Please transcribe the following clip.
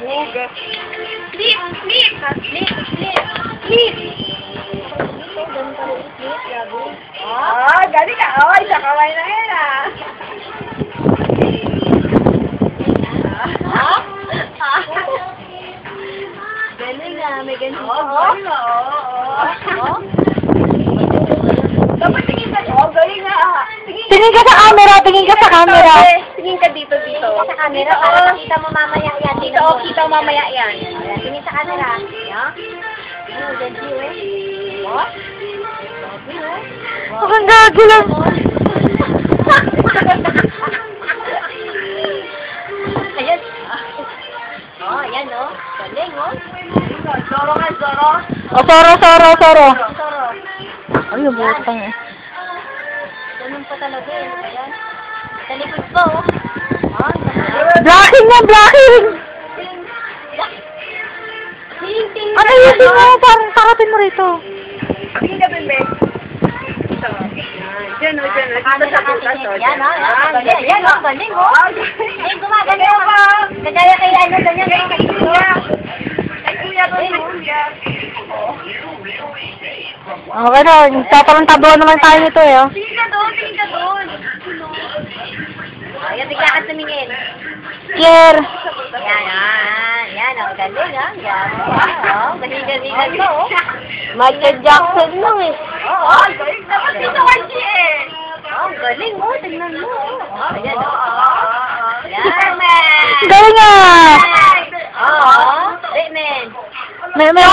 Hugas. Sleep! Sleep! Sleep! Sleep! Sleep! Gabi. Ah, galing ka. Ay, sa kamay na yan ah. Galing ah, may ganun. Oo, galing nga. Oo, oo. Oh? Dapat tingin ka. Oo, galing nga. ah. Tingin Tingin ka sa camera, tingin ka sa camera. Tingin ka dito, dito. Tingin sa camera para makita mo mamaya yan. Dito, oh, kita mo mamaya yan. Ayan, tingin sa camera. Yan. Ano, ganti oh. Oh? Gabi oh. Ang gago lang. Ayan. Oh, ayan oh. Galing oh. Zoro nga, Zoro. O, soro, soro, soro. Toro. Ay, butang eh. Ganun pa talaga eh. Ayan. Sa likod pa oh. Blocking na, blocking! Ting-ting. Ano yun mo? Parang takapin mo rito. Tingin ka, Bembe. Ito. Yan, o, dyan, o. Dito sa butas, o. Yan oh. Ah, Yan, galing. Yan oh. Galing oh. Ah, Ay, gumagano ka. Kagaya kay ano, ganyan. Kay oh. kuya. Ay, kuya, kay kuya. Okay na, tatalong tabuan naman tayo nito eh. oh. Tingin ka doon, tingin ka doon. Kier! Yan, yan. Yan, ang galing, ah. Yan, oh. Galing-galingan mo, oh. Michael Jackson lang eh. Oo, oh, galing. Dapat dito ka, eh. Oh, ang galing, oh. Tingnan mo, oh. Oh, ayan, oh. Yan, man. Galing ah! Oo. Amen. May may